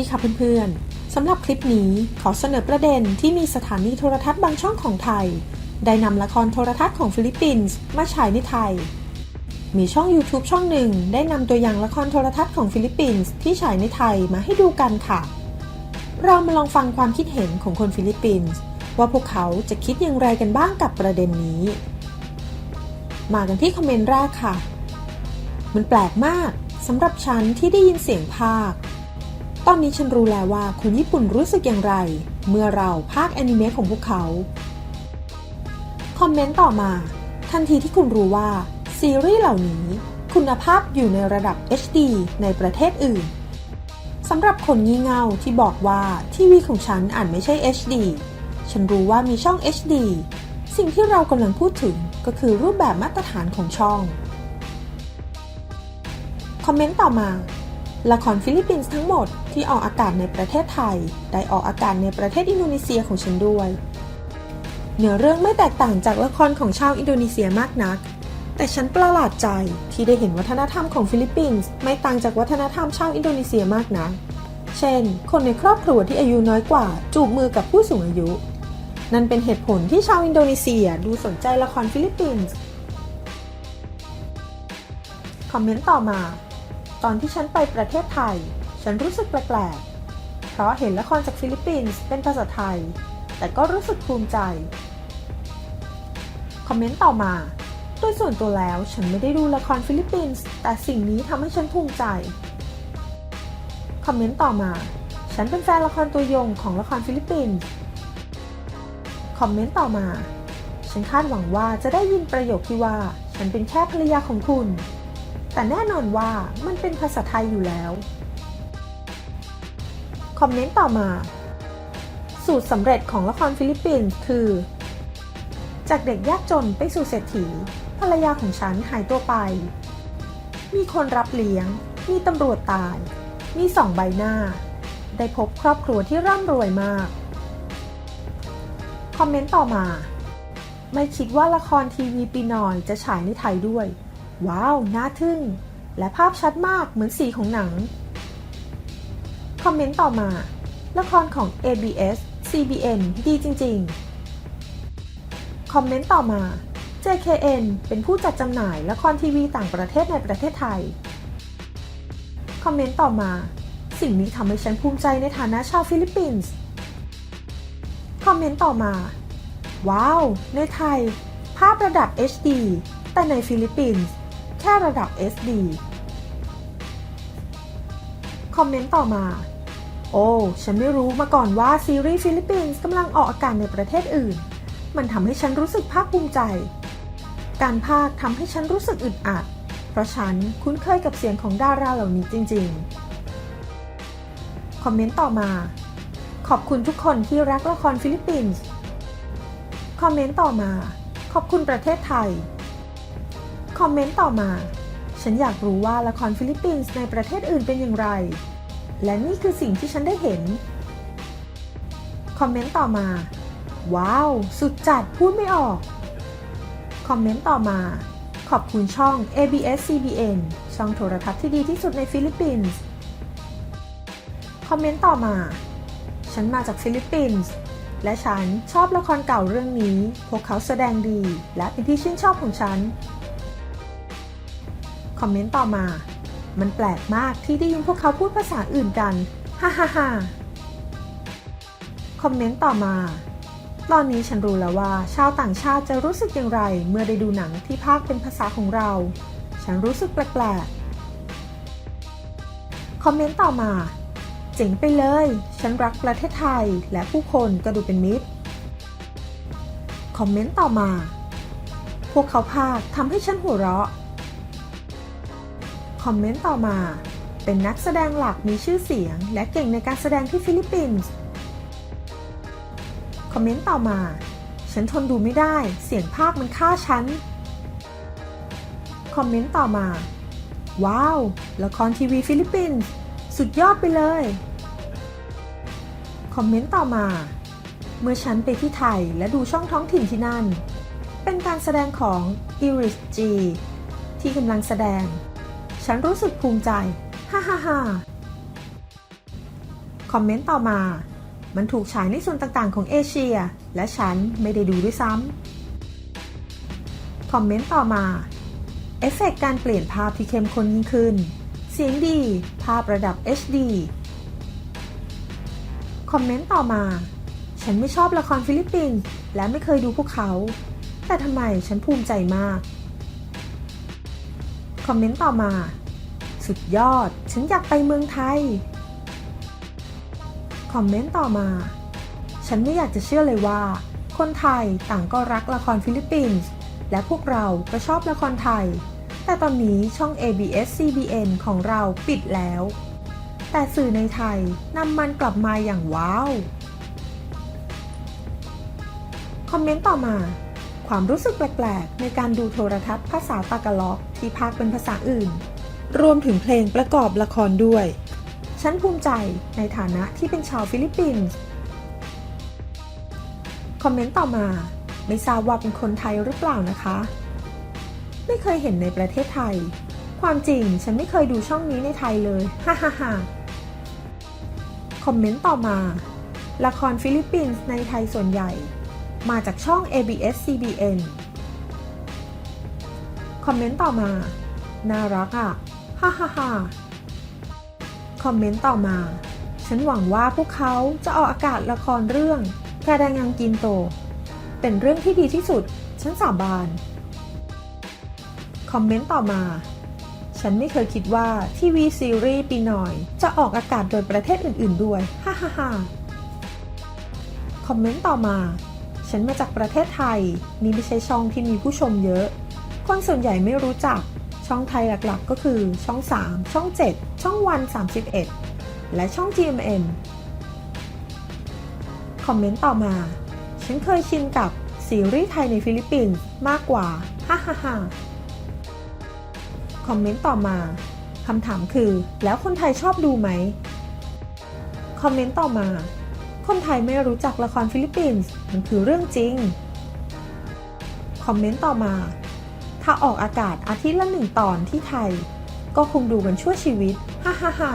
สวัสดีค่ะเพื่อนๆ สำหรับคลิปนี้ขอเสนอประเด็นที่มีสถานีโทรทัศน์บางช่องของไทย ได้นำละครโทรทัศน์ของฟิลิปปินส์มาฉายในไทย มีช่อง YouTube ช่องหนึ่งได้นำตัวอย่างละครโทรทัศน์ของฟิลิปปินส์ที่ฉายในไทยมาให้ดูกันค่ะ เรามาลองฟังความคิดเห็นของคนฟิลิปปินส์ว่าพวกเขาจะคิดอย่างไรกันบ้างกับประเด็นนี้ มากันที่คอมเมนต์แรกค่ะ มันแปลกมากสำหรับฉันที่ได้ยินเสียงภาค อนนี้ฉันรู้แล้วว่าคนญี่ปุ่นรู้สึกอย่างไร เมื่อเราภาคแอนิเมะของพวกเขา คอมเมนต์ต่อมา ทันทีที่คุณรู้ว่า ซีรีส์เหล่านี้คุณภาพอยู่ในระดับ HD ในประเทศอื่นสำหรับคนงี่เง่าที่บอกว่าทีวีของฉันอ่านไม่ใช่ HD ฉันรู้ว่ามีช่อง HD สิ่งที่เรากำลังพูดถึงก็คือรูปแบบมาตรฐานของช่อง คอมเมนต์ต่อมา ละครฟิลิปปินส์ทั้งหมดที่ออกอากาศในประเทศไทย ได้ออกอากาศในประเทศอินโดนีเซียของฉันด้วย เนื้อเรื่องไม่แตกต่างจากละครของชาวอินโดนีเซียมากนัก แต่ฉันประหลาดใจที่ได้เห็นวัฒนธรรมของฟิลิปปินส์ไม่ต่างจากวัฒนธรรมชาวอินโดนีเซียมากนัก เช่น คนในครอบครัวที่อายุน้อยกว่าจูบมือกับผู้สูงอายุ นั่นเป็นเหตุผลที่ชาวอินโดนีเซียดูสนใจละครฟิลิปปินส์ คอมเมนต์ต่อมา ตอนที่ฉันไปประเทศไทย ฉันรู้สึกแปลกๆ เพราะเห็นละครจากฟิลิปปินส์เป็นภาษาไทย แต่ก็รู้สึกภูมิใจ คอมเมนต์ต่อมา โดยส่วนตัวแล้วฉันไม่ได้ดูละครฟิลิปปินส์แต่สิ่งนี้ทำให้ฉันภูมิใจ คอมเมนต์ต่อมา ฉันเป็นแฟนละครตัวยงของละครฟิลิปปินส์ คอมเมนต์ต่อมา ฉันคาดหวังว่าจะได้ยินประโยคที่ว่า ฉันเป็นแค่ภรรยาของคุณ แต่แน่นอนว่ามันเป็นภาษาไทยอยู่แล้ว คอมเมนต์ต่อมา สูตรสำเร็จของละครฟิลิปปินส์คือ จากเด็กยากจนไปสู่เศรษฐี ภรรยาของฉันหายตัวไป มีคนรับเลี้ยง มีตำรวจตาย มีสองใบหน้า ได้พบครอบครัวที่ร่ำรวยมาก คอมเมนต์ต่อมา ไม่คิดว่าละครทีวีปีนอยจะฉายในไทยด้วย ว้าว น่าทึ่ง และภาพชัดมากเหมือนสีของหนัง คอมเมนต์ต่อมา ละครของ ABS CBN ดีจริง ๆ คอมเมนต์ต่อมา JKN เป็นผู้จัดจำหน่ายละครทีวีต่างประเทศในประเทศไทย คอมเมนต์ต่อมา สิ่งนี้ทำให้ฉันภูมิใจในฐานะชาวฟิลิปปินส์ คอมเมนต์ต่อมา ว้าว ในไทย ภาพระดับ HD แต่ในฟิลิปปินส์ แค่ระดับ SD คอมเมนต์ต่อมา โอ้ ฉันไม่รู้มาก่อนว่าซีรีส์ฟิลิปปินส์กำลังออกอากาศในประเทศอื่น มันทำให้ฉันรู้สึกภาคภูมิใจ การภาคทำให้ฉันรู้สึกอึดอัด เพราะฉันคุ้นเคยกับเสียงของดาราเหล่านี้จริง ๆ คอมเมนต์ต่อมา ขอบคุณทุกคนที่รักละครฟิลิปปินส์ คอมเมนต์ต่อมา ขอบคุณประเทศไทย คอมเมนต์ต่อมา ฉันอยากรู้ว่าละครฟิลิปปินส์ในประเทศอื่นเป็นอย่างไร และนี่คือสิ่งที่ฉันได้เห็น คอมเมนต์ต่อมา ว้าว สุดจัดพูดไม่ออก คอมเมนต์ต่อมา ขอบคุณช่อง ABS CBN ช่องโทรทัศน์ที่ดีที่สุดในฟิลิปปินส์ คอมเมนต์ต่อมา ฉันมาจากฟิลิปปินส์และฉันชอบละครเก่าเรื่องนี้ พวกเขาแสดงดี และเป็นที่ชื่นชอบของฉัน คอมเมนต์ต่อมา มันแปลกมากที่ได้ยินพวกเขาพูดภาษาอื่นกัน ฮ่าฮ่าฮ่าคอมเมนต์ต่อมา ตอนนี้ฉันรู้แล้วว่า ชาวต่างชาติจะรู้สึกอย่างไร เมื่อได้ดูหนังที่พากเป็นภาษาของเรา ฉันรู้สึกแปลกๆ คอมเมนต์ต่อมา เจ๋งไปเลย ฉันรักประเทศไทยและผู้คนก็ดูเป็นมิตร คอมเมนต์ต่อมา พวกเขาพากทำให้ฉันหัวเราะ คอมเมนต์ต่อมา เป็นนักแสดงหลักมีชื่อเสียง และเก่งในการแสดงที่ฟิลิปปินส์คอมเมนต์ต่อมา ฉันทนดูไม่ได้ เสียงภาคมันฆ่าฉัน คอมเมนต์ต่อมา ว้าว ละครทีวีฟิลิปปินส์ สุดยอดไปเลย คอมเมนต์ต่อมา เมื่อฉันไปที่ไทยและดูช่องท้องถิ่นที่นั่น เป็นการแสดงของ Iris G ที่กำลังแสดง ฉันรู้สึกภูมิใจ ฮ่าฮ่าฮ่าคอมเมนต์ต่อมา มันถูกฉายในส่วนต่างๆของเอเชีย และฉันไม่ได้ดูด้วยซ้ำ คอมเมนต์ต่อมา เอฟเฟกต์การเปลี่ยนภาพที่เข้มข้นยิ่งขึ้น เสียงดี ภาพระดับ HD คอมเมนต์ต่อมา ฉันไม่ชอบละครฟิลิปปินส์และไม่เคยดูพวกเขา แต่ทำไมฉันภูมิใจมาก อมเมนต์ต่อมา สุดยอด ฉันอยากไปเมืองไทย คอมเมนต์ต่อมา ฉันไม่อยากจะเชื่อเลยว่า คนไทยต่างก็รักละครฟิลิปปินส์ และพวกเราก็ชอบละครไทย แต่ตอนนี้ช่อง ABS CBN ของเราปิดแล้ว แต่สื่อในไทยนำมันกลับมาอย่างว้าว คอมเมนต์ต่อมา ความรู้สึกแปลกๆ ในการดูโทรทัศน์ภาษาตากาล็อกที่พากเป็นภาษาอื่น รวมถึงเพลงประกอบละครด้วย ฉันภูมิใจในฐานะที่เป็นชาวฟิลิปปินส์ คอมเมนต์ต่อมา ไม่ทราบว่าเป็นคนไทยหรือเปล่านะคะ ไม่เคยเห็นในประเทศไทย ความจริงฉันไม่เคยดูช่องนี้ในไทยเลย ฮ่าฮ่าฮ่าคอมเมนต์ต่อมา ละครฟิลิปปินส์ในไทยส่วนใหญ่ มาจากช่อง ABS CBN คอมเมนต์ต่อมา น่ารักอะ ฮ่าฮ่าฮ่าคอมเมนต์ต่อมา ฉันหวังว่าพวกเขาจะออกอากาศละครเรื่องกาดังยังกินโต เป็นเรื่องที่ดีที่สุด ฉันสาบาน คอมเมนต์ต่อมา ฉันไม่เคยคิดว่าทีวีซีรีส์ปีหน่อย จะออกอากาศโดยประเทศอื่น ๆ ด้วย ฮ่าฮ่าฮ่าคอมเมนต์ต่อมา ฉันมาจากประเทศไทย นี่ไม่ใช่ช่องที่มีผู้ชมเยอะ คนส่วนใหญ่ไม่รู้จัก ช่องไทยหลักๆ ก็คือช่อง 3 ช่อง 7 ช่องวัน 31 และช่อง GMM คอมเมนต์ต่อมา ฉันเคยชินกับซีรีส์ไทยในฟิลิปปินส์มากกว่า ฮ่าฮ่าฮ่าคอมเมนต์ต่อมาคำถามคือ แล้วคนไทยชอบดูไหม คอมเมนต์ต่อมา คนไทยไม่รู้จักละครฟิลิปปินส์มันคือเรื่องจริง คอมเมนต์ต่อมา ถ้าออกอากาศอาทิตย์ละหนึ่งตอนที่ไทย ก็คงดูกันชั่วชีวิต ฮ่าฮ่าฮ่า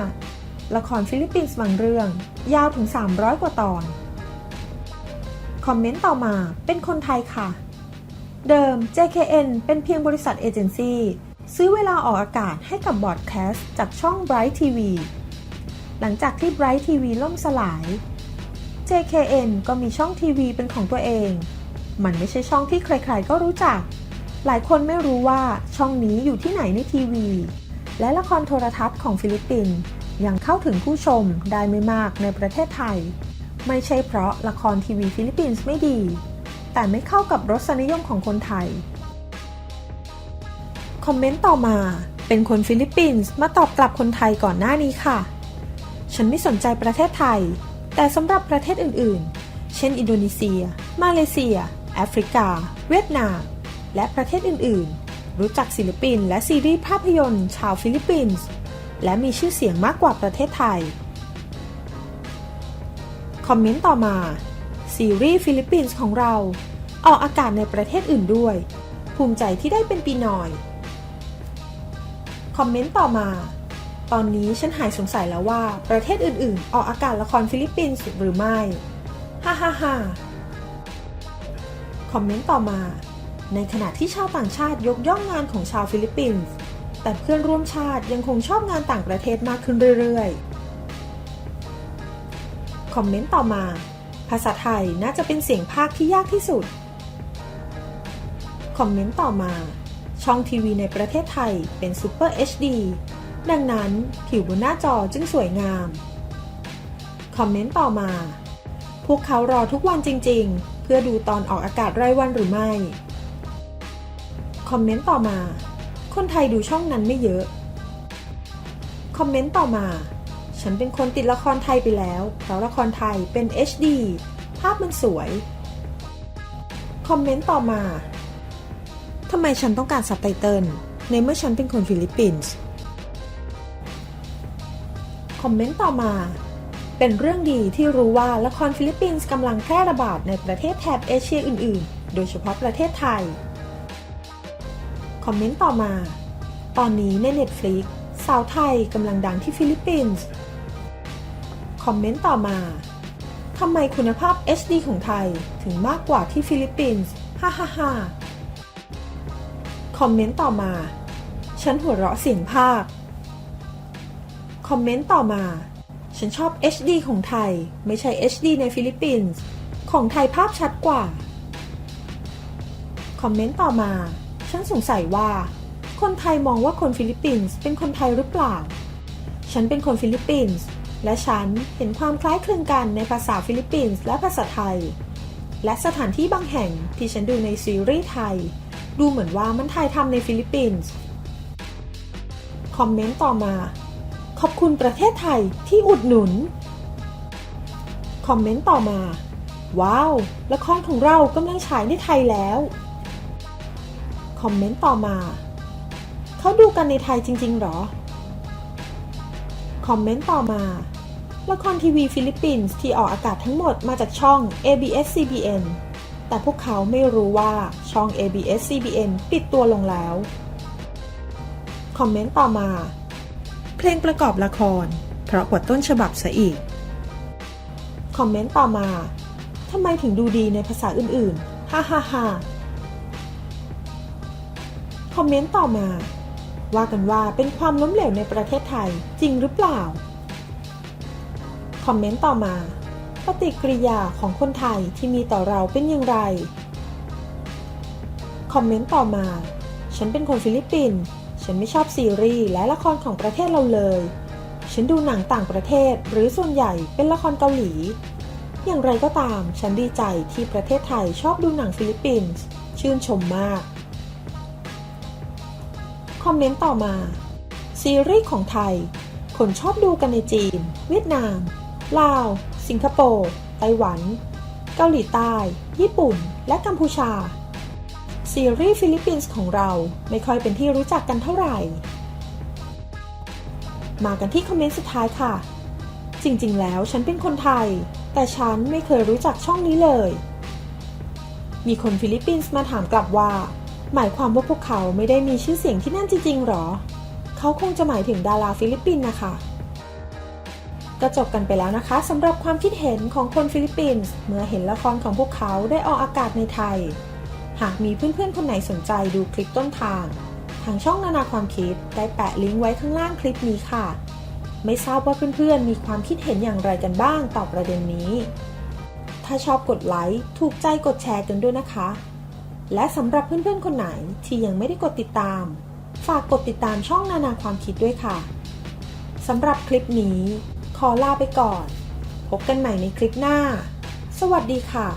ละครฟิลิปปินส์บางเรื่อง ยาวถึง 300 กว่าตอน คอมเมนต์ต่อมาเป็นคนไทยค่ะ เดิม JKN เป็นเพียงบริษัทเอเจนซี่ซื้อเวลาออกอากาศให้กับบอร์ดแคสต์จากช่อง Bright TV หลังจากที่ Bright TV ล่มสลาย JKN ก็มีช่องทีวีเป็นของตัวเอง มันไม่ใช่ช่องที่ใครๆก็รู้จัก หลายคนไม่รู้ว่าช่องนี้อยู่ที่ไหนในทีวี และละครโทรทัศน์ของฟิลิปปินส์ยังเข้าถึงผู้ชมได้ไม่มากในประเทศไทย ไม่ใช่เพราะละครทีวีฟิลิปปินส์ไม่ดี แต่ไม่เข้ากับรสนิยมของคนไทย คอมเมนต์ต่อมาเป็นคนฟิลิปปินส์มาตอบกลับคนไทยก่อนหน้านี้ค่ะ ฉันไม่สนใจประเทศไทย แต่สำหรับประเทศอื่นๆ เช่น อินโดนีเซีย มาเลเซีย แอฟริกา เวียดนาม และประเทศอื่นๆ รู้จักศิลปิน และซีรีส์ภาพยนตร์ชาวฟิลิปปินส์และมีชื่อเสียงมากกว่าประเทศไทย คอมเมนต์ต่อมา ซีรีส์ฟิลิปปินส์ของเรา ออกอากาศในประเทศอื่นด้วย ภูมิใจที่ได้เป็นปีนอย คอมเมนต์ต่อมา ตอนนี้ฉันหายสงสัยแล้วว่าประเทศอื่นๆ ออกอากาศละครฟิลิปปินส์หรือไม่ ฮ่าฮ่าฮ่าคอมเมนต์ต่อมา ในขณะที่ชาวต่างชาติยกย่องงานของชาวฟิลิปปินส์ แต่เพื่อนร่วมชาติยังคงชอบงานต่างประเทศมากขึ้นเรื่อยๆ คอมเมนต์ต่อมา ภาษาไทยน่าจะเป็นเสียงภาคที่ยากที่สุด คอมเมนต์ต่อมา ช่องทีวีในประเทศไทยเป็น Super HD ดังนั้นผิวบนหน้าจอจึงสวยงาม คอมเมนต์ต่อมา พวกเขารอทุกวันจริง ๆ เพื่อดูตอนออกอากาศรายวันหรือไม่ คอมเมนต์ต่อมา คนไทยดูช่องนั้นไม่เยอะ คอมเมนต์ต่อมา ฉันเป็นคนติดละครไทยไปแล้ว เพราะละครไทยเป็น HD ภาพมันสวย คอมเมนต์ต่อมาทำไมฉันต้องการซับไตเติลในเมื่อฉันเป็นคนฟิลิปปินส์ อมเมนต์ต่อมา เป็นเรื่องดีที่รู้ว่าละครฟิลิปปินส์กำลังแพร่ระบาดในประเทศแถบเอเชียอื่น ๆ โดยเฉพาะประเทศไทย คอมเมนต์ต่อมา ตอนนี้ใน Netflix สาวไทยกำลังดังที่ฟิลิปปินส์ คอมเมนต์ต่อมาทำไมคุณภาพ HD ของไทยถึงมากกว่าที่ฟิลิปปินส์ ฮ่าฮ่าฮ่าคอมเมนต์ต่อมา ฉันหัวเราะเสียงภาค คอมเมนต์ต่อมา ฉันชอบ HD ของไทย ไม่ใช่ HD ในฟิลิปปินส์ ของไทยภาพชัดกว่า คอมเมนต์ต่อมา ฉันสงสัยว่า คนไทยมองว่าคนฟิลิปปินส์เป็นคนไทยหรือเปล่า ฉันเป็นคนฟิลิปปินส์และฉันเห็นความคล้ายคลึงกันในภาษาฟิลิปปินส์และภาษาไทย และสถานที่บางแห่งที่ฉันดูในซีรีส์ไทย ดูเหมือนว่ามันถ่ายทำในฟิลิปปินส์ คอมเมนต์ต่อมา ขอบคุณประเทศไทยที่อุดหนุน คอมเมนต์ต่อมา ว้าว ละครของเรากำลังฉายในไทยแล้ว คอมเมนต์ต่อมา เขาดูกันในไทยจริง ๆ หรอ คอมเมนต์ต่อมาละครทีวีฟิลิปปินส์ที่ออกอากาศทั้งหมดมาจากช่อง ABS CBN แต่พวกเขาไม่รู้ว่าช่อง ABS CBN ปิดตัวลงแล้ว คอมเมนต์ต่อมา เพลงประกอบละคร เพราะกว่าต้นฉบับซะอีก คอมเมนต์ต่อมาทำไมถึงดูดีในภาษาอื่นๆ ฮ่าฮ่าฮ่าคอมเมนต์ต่อมา ว่ากันว่าเป็นความล้มเหลวในประเทศไทยจริงหรือเปล่า คอมเมนต์ต่อมา ปฏิกิริยาของคนไทยที่มีต่อเราเป็นอย่างไร คอมเมนต์ต่อมา ฉันเป็นคนฟิลิปปินส์ ฉันไม่ชอบซีรีส์และละครของประเทศเราเลย ฉันดูหนังต่างประเทศหรือส่วนใหญ่เป็นละครเกาหลี อย่างไรก็ตาม ฉันดีใจที่ประเทศไทยชอบดูหนังฟิลิปปินส์ ชื่นชมมาก คอมเมนต์ต่อมา ซีรีส์ของไทย คนชอบดูกันในจีน เวียดนาม ลาว สิงคโปร์ ไต้หวัน เกาหลีใต้ ญี่ปุ่น และกัมพูชา ซีรีส์ฟิลิปปินส์ของเราไม่ค่อยเป็นที่รู้จักกันเท่าไหร่ มากันที่คอมเมนต์สุดท้ายค่ะ จริงๆ แล้วฉันเป็นคนไทย แต่ฉันไม่เคยรู้จักช่องนี้เลย มีคนฟิลิปปินส์มาถามกลับว่า หมายความว่าพวกเขาไม่ได้มีชื่อเสียงที่นั่นจริงๆหรอ เขาคงจะหมายถึงดาราฟิลิปปินส์นะคะก็จบกันไปแล้วนะคะสำหรับความคิดเห็นของคนฟิลิปปินส์เมื่อเห็นละครของพวกเขาได้ออกอากาศในไทย หากมีเพื่อนๆ คนไหนสนใจดูคลิปต้นทาง ทางช่องนานาความคิดได้แปะลิงก์ไว้ข้างล่างคลิปนี้ค่ะ ไม่ทราบว่าเพื่อนๆ มีความคิดเห็นอย่างไรกันบ้างต่อประเด็นนี้ ถ้าชอบกดไลค์ถูกใจกดแชร์กันด้วยนะคะ และสำหรับเพื่อนๆ คนไหนที่ยังไม่ได้กดติดตาม ฝากกดติดตามช่องนานาความคิดด้วยค่ะสำหรับคลิปนี้ ขอลาไปก่อน พบกันใหม่ในคลิปหน้า สวัสดีค่ะ